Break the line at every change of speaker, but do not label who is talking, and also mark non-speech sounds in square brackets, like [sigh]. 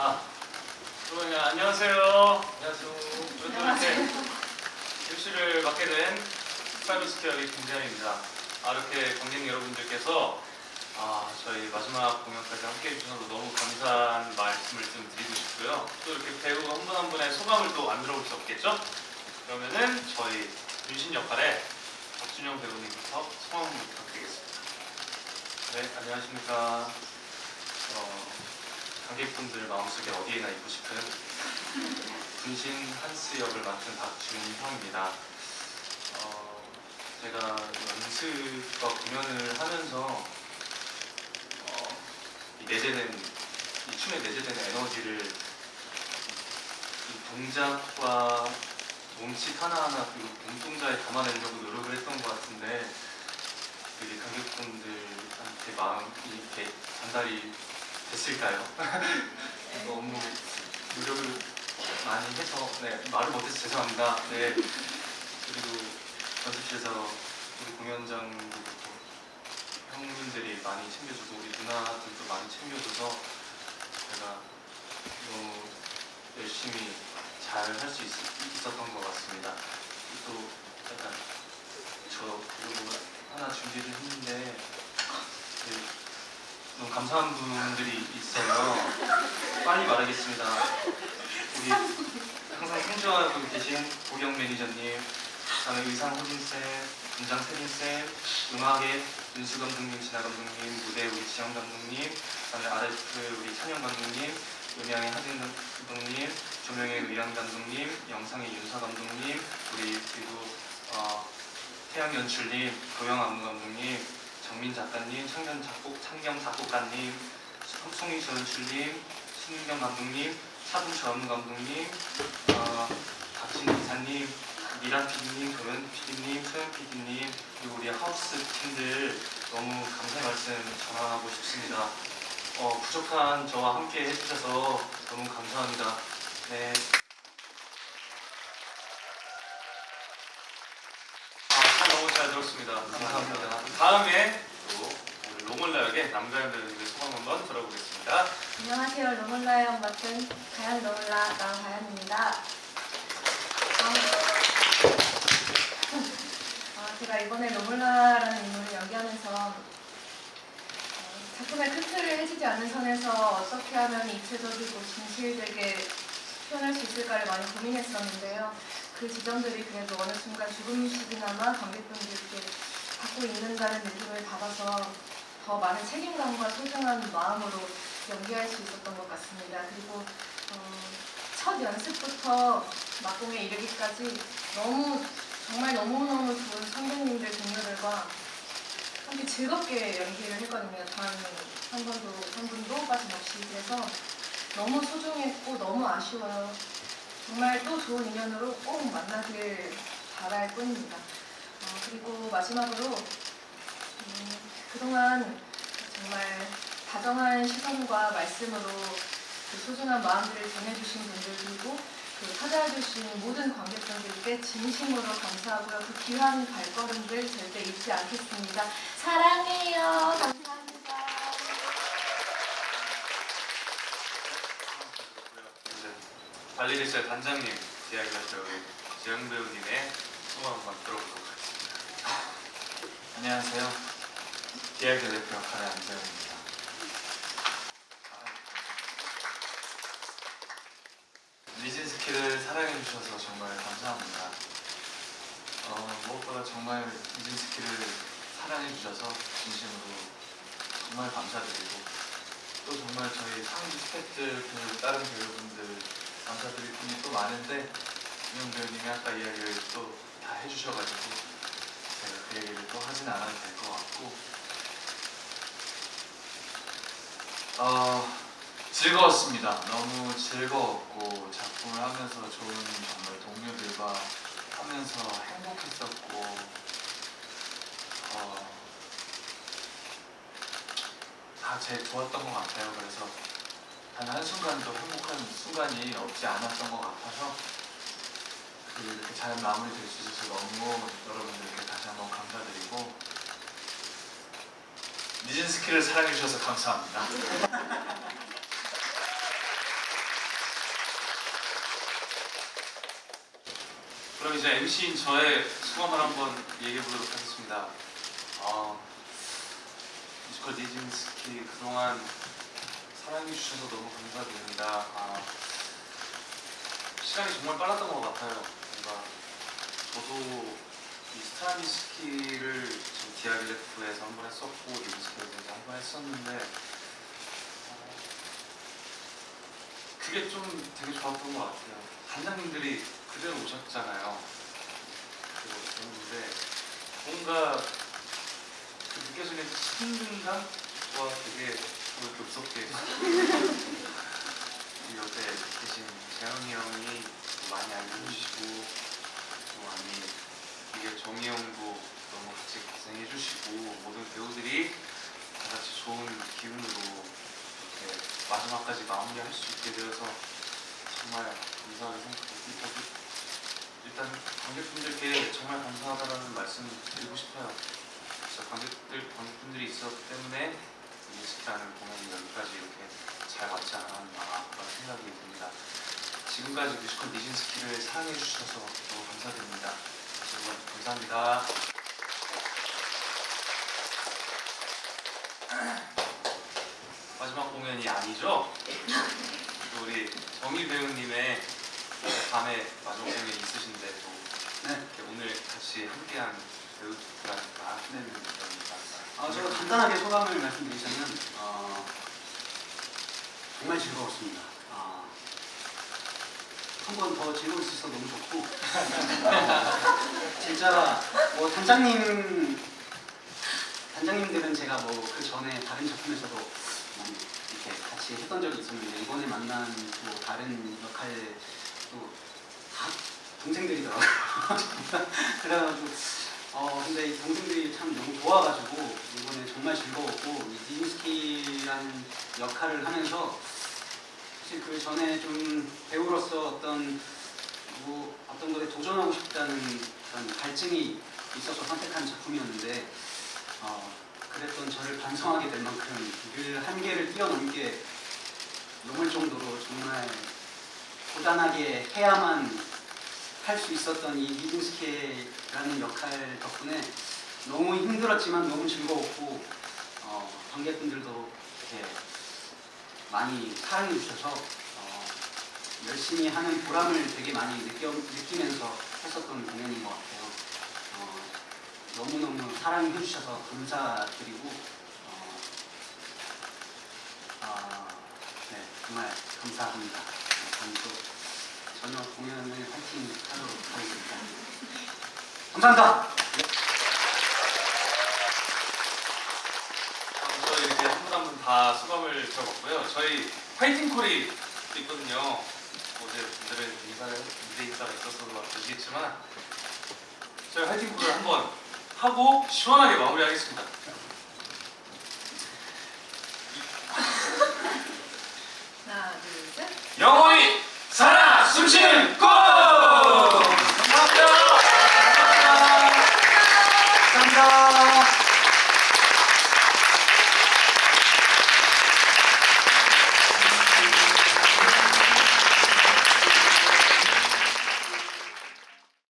아, 여러분 안녕하세요. 안녕하세요.
안녕하세요.
MC를 맡게 된 사이버스퀘어의 김재현입니다. 아, 이렇게 관객 여러분들께서 아, 저희 마지막 공연까지 함께 해주셔서 너무 감사한 말씀을 좀 드리고 싶고요. 또 이렇게 배우 한 분 한 분의 소감을 또 안 들어볼 수 없겠죠? 그러면은 저희 윤신 역할의 박준영 배우님부터 소감 부탁드리겠습니다. 네, 안녕하십니까. 어, 관객분들 마음속에 어디에나 있고 싶은 분신 한스 역을 맡은 박준형입니다. 어, 제가 연습과 공연을 하면서 어, 이 내재된 이 춤에 내재된 에너지를 이 동작과 몸짓 하나하나 그리고 눈동자에 담아내려고 노력을 했던 것 같은데 되게 관객분들한테 마음이 이렇게 전달이 됐을까요? [laughs] 너무 노력을 많이 해서 네 말을 못해서 죄송합니다. 네 그리고 연습실에서 우리 공연장도 형님들이 많이 챙겨줘서 우리 누나들도 많이 챙겨줘서 제가 너무 열심히 잘 할 수 있었던 것 같습니다. 또 약간 저 그리고 하나 준비를 했는데 네, 너무 감사한 분들이 있어요. 빨리 말하겠습니다. 우리 항상 생존하고 계신 고경 매니저님, 그다음에 의상 호진쌤, 분장 세린쌤, 음악의 윤수 감독님, 진아 감독님, 무대 우리 지영 감독님, 그다음에 아르트 우리 찬영 감독님, 음향의 하진 감독님, 조명의 의양 감독님, 영상의 윤서 감독님, 우리 그리고 어, 태양 연출님, 도영 안무 감독님, 정민 작가님, 창경 작곡, 창경 작곡가님, 송희 연출님, 신윤경 감독님, 차분철 안무 감독님, 어, 박진 기사님, 미라 PD님, 도현 PD님, 소영 PD님, 그리고 우리 하우스 팀들 너무 감사의 말씀 전하고 싶습니다. 어, 부족한 저와 함께 해주셔서 너무 감사합니다. 네. 아, 참 들었습니다. 감사합니다. 다음에 또 우리 로멀라역의 남가연 배우님의 소감 한번 들어보겠습니다.
안녕하세요. 로몰라 역 맡은 가연 로몰라 나가연입니다. 아, 제가 이번에 로몰라라는 인물을 연기하면서 어, 작품의 큰 틀을 해지지 않는 선에서 어떻게 하면 입체적이고 진실되게 표현할 수 있을까를 많이 고민했었는데요. 그 지점들이 그래도 어느 순간 조금씩이나마 관객분들께 갖고 있는다는 느낌을 받아서 더 많은 책임감과 소중한 마음으로 연기할 수 있었던 것 같습니다. 그리고 어, 첫 연습부터 막공에 이르기까지 너무 정말 너무너무 좋은 선배님들 동료들과 함께 즐겁게 연기를 했거든요. 단한 번도 한 분도 빠짐없이 그래서 너무 소중했고 너무 아쉬워요. 정말 또 좋은 인연으로 꼭 만나길 바랄 뿐입니다. 어, 그리고 마지막으로 음, 그동안 정말 다정한 시선과 말씀으로 그 소중한 마음들을 전해주신 분들 그리고 그 찾아주신 모든 관객분들께 진심으로 감사하고요. 그 귀한 발걸음들 절대 잊지 않겠습니다. 사랑해요. 감사합니다.
이제 발리리스의 단장님 이야기하셨죠. 우리 재영 배우님의 소감 한번 들어보도록 하겠습니다.
안녕하세요. 디아교 대표 역할의 안재현입니다. 니진스키를 사랑해주셔서 정말 감사합니다. 어, 무엇보다 정말 니진스키를 사랑해주셔서 진심으로 정말 감사드리고 또 정말 저희 상주 스태프들 그 다른 배우분들 감사드릴 분이 또 많은데 이영 배우님이 아까 이야기를 또 다 해주셔가지고 제가 그 얘기를 또 하진 않아도 될 것 같고 어, 즐거웠습니다. 너무 즐거웠고 작품을 하면서 좋은 정말 동료들과 하면서 행복했었고 어, 다제 좋았던 것 같아요. 그래서 단 한순간도 행복한 순간이 없지 않았던 것 같아서 이렇게 잘 마무리될 수 있어서 너무 여러분들께 다시 한번 감사드리고 니진스키를 사랑해주셔서 감사합니다. [laughs]
그럼 이제 MC인 저의 소감을 한번 얘기해 보도록 하겠습니다. 어, 뮤지컬 니진스키 그동안 사랑해 주셔서 너무 감사드립니다. 아, 시간이 정말 빨랐던 것 같아요. 뭔가 저도 이 스트라미스키를 지금 디아릴레프에서 한 번 했었고 이제 한번 했었는데 어, 그게 좀 되게 좋았던 것 같아요. 단장님들이 그대로 오셨잖아요. 오셨는데 뭔가 그 느껴지는 친근감과 되게 뭐 이렇게 무섭게 이 옆에 계신 재현이 형이 또 많이 알려주시고 또 많이 이게 정희 형도 너무 같이 고생해주시고 모든 배우들이 다 같이 좋은 기운으로 이렇게 마지막까지 마무리할 수 있게 되어서 정말 감사하게 생각하고 일단 관객분들께 정말 감사하다는 말씀 드리고 싶어요. 진짜 관객들 관객분들이 있었기 때문에 이 스키라는 공연이 여기까지 이렇게 잘 맞지 않았나 그런 생각이 듭니다. 지금까지 뮤지컬 니진스키를 사랑해 주셔서 너무 감사드립니다. 정말 감사합니다. 마지막 공연이 아니죠? 또 우리 정일 배우님의 밤에 마지막 공연이 있으신데 또
네.
오늘 같이 함께한 배우들이니까
네.
감사합니다.
아, 제가 간단하게 소감을 말씀드리자면 어, 정말 즐거웠습니다. 아, 한번 더 즐거울 수 있어서 너무 좋고 어, [laughs] 진짜 뭐 단장님 단장님들은 제가 뭐 그 전에 다른 작품에서도 이렇게 같이 했던 적이 있었는데 이번에 만난 또 다른 역할 또다 동생들이더라고요. [laughs] 그래가지고 어 근데 이 동생들이 참 너무 좋아가지고 이번에 정말 즐거웠고 이 니진스키라는 역할을 하면서 사실 그 전에 좀 배우로서 어떤 뭐 어떤 것에 도전하고 싶다는 그런 갈증이 있어서 선택한 작품이었는데 어 그랬던 저를 반성하게 될 만큼 그 한계를 뛰어넘게 넘을 정도로 정말 고단하게 해야만 할 수 있었던 이 니진스키라는 역할 덕분에 너무 힘들었지만 너무 즐거웠고 어, 관객분들도 이렇게 많이 사랑해 주셔서 어, 열심히 하는 보람을 되게 많이 느껴, 느끼면서 했었던 공연인 것 같아요. 어, 너무너무 사랑해 주셔서 감사드리고 어, 아, 네, 정말 감사합니다. 또 저녁 공연을 파이팅 하도록 하겠습니다. 감사합니다.
어, 저희 이렇게 한 분 한 분 다 수감을 들어봤고요. 저희 파이팅 콜이 있거든요. 어제 분들의 인사를 무대 인사가 있어서 아시겠지만 저희 파이팅 콜을 한번 하고 시원하게
마무리하겠습니다.